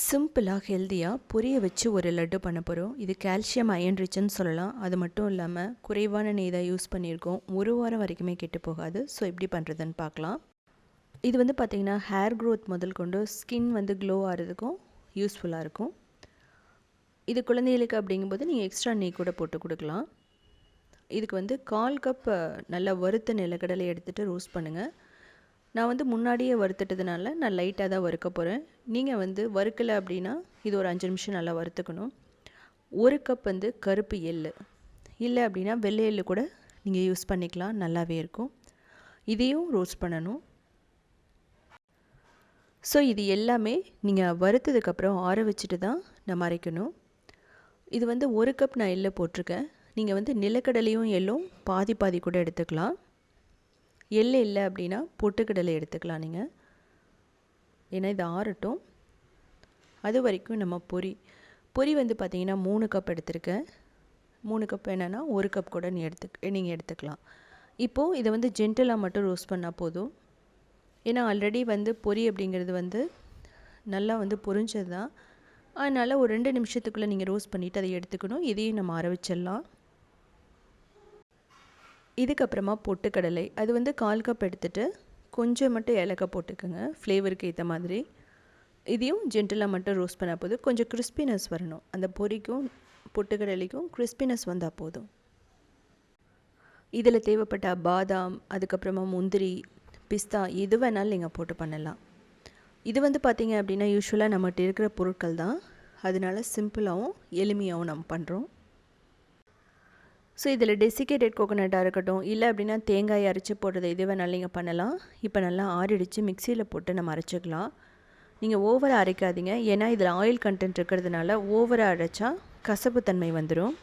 சிம்பிளாக ஹெல்த்தியாக புரிய வச்சு ஒரு லட்டு பண்ண போகிறோம் இது கால்சியம் அயன் ரிச்சுன்னு சொல்லலாம். அது மட்டும் இல்லாமல் குறைவான நெய் தான் யூஸ் பண்ணியிருக்கோம். ஒரு வாரம் வரைக்குமே கெட்டு போகாது. ஸோ எப்படி பண்ணுறதுன்னு பார்க்கலாம். இது வந்து பார்த்திங்கன்னா ஹேர் க்ரோத் முதல் கொண்டு ஸ்கின் வந்து க்ளோ ஆகிறதுக்கும் யூஸ்ஃபுல்லாக இருக்கும். இது குழந்தைகளுக்கு அப்படிங்கும்போது நீங்கள் எக்ஸ்ட்ரா நெய் கூட போட்டு கொடுக்கலாம். இதுக்கு வந்து கால் கப் நல்லா வறுத்த நிலக்கடலை எடுத்துகிட்டு ரோஸ்ட் பண்ணுங்கள் நான் வந்து முன்னாடியே வறுத்துட்டதுனால நான் லைட்டாக தான் வறுக்க போகிறேன் நீங்கள் வந்து வறுக்கலை அப்படின்னா இது ஒரு அஞ்சு நிமிஷம் நல்லா வறுத்துக்கணும். ஒரு கப் வந்து கருப்பு எள் இல்லை அப்படின்னா வெள்ளை எள் கூட நீங்கள் யூஸ் பண்ணிக்கலாம் நல்லாவே இருக்கும். இதையும் ரோஸ்ட் பண்ணணும். ஸோ இது எல்லாமே நீங்கள் வறுத்ததுக்கப்புறம் ஆற வச்சுட்டு தான் நம்ம அரைக்கணும் இது வந்து ஒரு கப் நான் எள்ளை போட்டிருக்கேன். நீங்கள் வந்து நிலக்கடலையும் எள்ளும் பாதி பாதி கூட எடுத்துக்கலாம். எள்ளு இல்லை அப்படின்னா பொட்டுக்கடலை எடுத்துக்கலாம் நீங்கள். ஏன்னா இது ஆறட்டும். அது வரைக்கும் நம்ம பொரி பொரி வந்து பார்த்திங்கன்னா மூணு கப் எடுத்திருக்கேன். மூணு கப் என்னென்னா ஒரு கப் கூட நீ எடுத்து நீங்கள் எடுத்துக்கலாம். இப்போது இதை வந்து ஜென்டலாக மட்டும் ரோஸ்ட் பண்ணால் போதும். ஏன்னா ஆல்ரெடி வந்து பொரி அப்படிங்கிறது வந்து நல்லா வந்து பொரிஞ்சது தான் அதனால் ஒரு ரெண்டு நிமிஷத்துக்குள்ளே நீங்கள் ரோஸ்ட் பண்ணிவிட்டு அதை எடுத்துக்கணும். இதையும் நம்ம அரை வச்சிடலாம் இதுக்கப்புறமா பொட்டுக்கடலை அது வந்து கால் கப் எடுத்துகிட்டு கொஞ்சம் மட்டும் ஏலக்காய் போட்டுக்கோங்க ஃப்ளேவருக்கு ஏற்ற மாதிரி. இதையும் ஜென்டலாக மட்டும் ரோஸ்ட் பண்ணால் போதும். கொஞ்சம் கிறிஸ்பினஸ் வரணும். அந்த பொரிக்கும் பொட்டுக்கடலைக்கும் கிறிஸ்பினஸ் வந்தால் போதும். இதில் தேவைப்பட்ட பாதாம் அதுக்கப்புறமா முந்திரி பிஸ்தா எது வேணாலும் நீங்கள் போட்டு பண்ணலாம். இது வந்து பார்த்திங்க அப்படின்னா யூஸ்வலாக நம்மகிட்ட இருக்கிற பொருட்கள் தான். அதனால சிம்பிளாகவும் எளிமையாகவும் நம்ம பண்ணுறோம் ஸோ இதில் டெசிகேட்டட் கோகோனட்டாக இருக்கட்டும் இல்லை அப்படின்னா தேங்காய் அரைச்சி போடுறது எது வேணாலும் நீங்கள் பண்ணலாம். இப்போ நல்லா ஆறிடிச்சு மிக்சியில் போட்டு நம்ம அரைச்சிக்கலாம். நீங்கள் ஓவராக அரைக்காதீங்க. ஏன்னா இதில் ஆயில் கண்டென்ட் இருக்கிறதுனால ஓவராக அரைச்சா கசப்புத்தன்மை வந்துடும்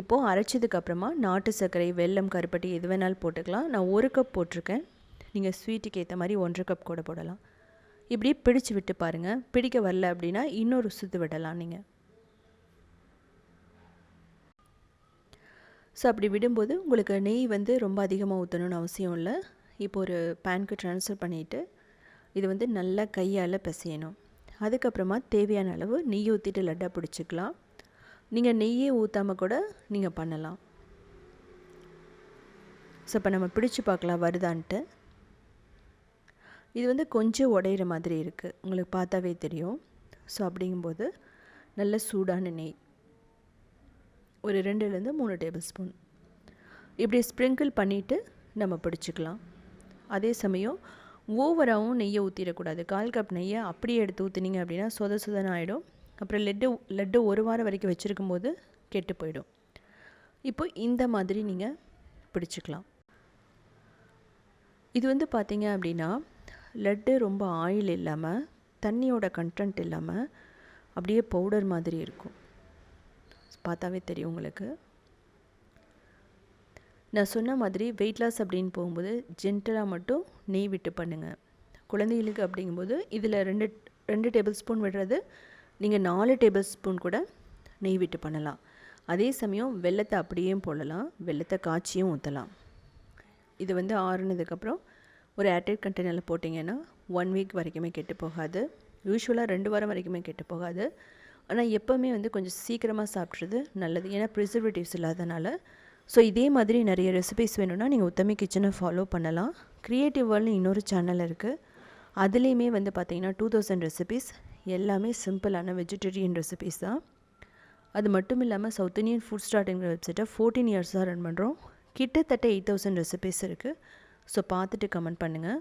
இப்போது அரைச்சதுக்கப்புறமா நாட்டு சர்க்கரை வெல்லம் கருப்பட்டி எது வேணாலும் போட்டுக்கலாம். நான் ஒரு கப் போட்டிருக்கேன். நீங்கள் ஸ்வீட்டுக்கு ஏற்ற மாதிரி ஒன்றரை கப் கூட போடலாம். இப்படியே பிடிச்சு விட்டு பாருங்கள் பிடிக்க வரல அப்படின்னா இன்னொரு சுற்று விடலாம் நீங்கள் ஸோ அப்படி விடும்போது உங்களுக்கு நெய் வந்து ரொம்ப அதிகமாக ஊற்றணும்னு அவசியம் இல்லை. இப்போ ஒரு பேனுக்கு ட்ரான்ஸ்ஃபர் பண்ணிவிட்டு இது வந்து நல்லா கையால் பிசையணும். அதுக்கப்புறமா தேவையான அளவு நெய் ஊற்றிட்டு லட்டாக பிடிச்சிக்கலாம். நீங்கள் நெய்யே ஊற்றாமல் கூட நீங்கள் பண்ணலாம். ஸோ இப்போ நம்ம பிடிச்சி பார்க்கலாம் வருதான்ட்டு. இது வந்து கொஞ்சம் உடையிற மாதிரி இருக்குது உங்களுக்கு பார்த்தாவே தெரியும். ஸோ அப்படிங்கும்போது நல்ல சூடான நெய். ஒரு ரெண்டுலேருந்து மூணு டேபிள் ஸ்பூன். இப்படி ஸ்ப்ரிங்கிள் பண்ணிவிட்டு நம்ம பிடிச்சிக்கலாம். அதே சமயம் ஓவராகவும் நெய்யை ஊற்றிடக்கூடாது கால் கப் நெய்யை அப்படியே எடுத்து ஊற்றுனீங்க அப்படின்னா சொத சொதன்னு ஆகிடும் அப்புறம் லெட்டு லட்டு ஒரு வாரம் வரைக்கும் வச்சுருக்கும் போது கெட்டு போயிடும். இப்போ இந்த மாதிரி நீங்கள் பிடிச்சிக்கலாம். இது வந்து பார்த்தீங்க அப்படின்னா லட்டு ரொம்ப ஆயில் இல்லாமல் தண்ணியோட கண்டென்ட் இல்லாமல் அப்படியே பவுடர் மாதிரி இருக்கும். பார்த்தாவே தெரியும் உங்களுக்கு. நான் சொன்ன மாதிரி வெயிட் லாஸ் அப்படின்னு போகும்போது ஜென்டலாக மட்டும் நெய் விட்டு பண்ணுங்கள் குழந்தைகளுக்கு அப்படிங்கும்போது இதில் ரெண்டு ரெண்டு டேபிள் ஸ்பூன் விடுறது நீங்கள் நாலு டேபிள் ஸ்பூன் கூட நெய் விட்டு பண்ணலாம். அதே சமயம் வெள்ளத்தை அப்படியே போடலாம் வெள்ளத்தை காய்ச்சியும் ஊற்றலாம் இது வந்து ஆறுனதுக்கப்புறம் ஒரு ஏர்டைட் கண்டெய்னரில் போட்டிங்கன்னா ஒன் வீக் வரைக்குமே கெட்டு போகாது. யூஸ்வலாக ரெண்டு வாரம் வரைக்குமே கெட்டு போகாது. ஆனால் எப்போவுமே வந்து கொஞ்சம் சீக்கிரமாக சாப்பிட்றது நல்லது. ஏன்னா ப்ரிசர்வேட்டிவ்ஸ் இல்லாதனால. ஸோ இதே மாதிரி நிறைய ரெசிபிஸ் வேணும்னா நீங்கள் உத்தமி கிச்சனை ஃபாலோ பண்ணலாம். க்ரியேட்டிவ் வேர்ல்டு இன்னொரு சேனல் இருக்குது அதுலேயுமே வந்து பார்த்திங்கன்னா டூ தௌசண்ட் ரெசிபிஸ் எல்லாமே சிம்பிளான வெஜிடேரியன் ரெசிபிஸ் தான். அது மட்டும் இல்லாமல் சவுத் இந்தியன் ஃபுட் ஸ்டார்ட்டுங்கிற வெப்சைட்டை ஃபோர்டீன் இயர்ஸாக ரன் பண்ணுறோம் கிட்டத்தட்ட எயிட் தௌசண்ட் ரெசிபிஸ் இருக்குது ஸோ பார்த்துட்டு கமெண்ட் பண்ணுங்கள்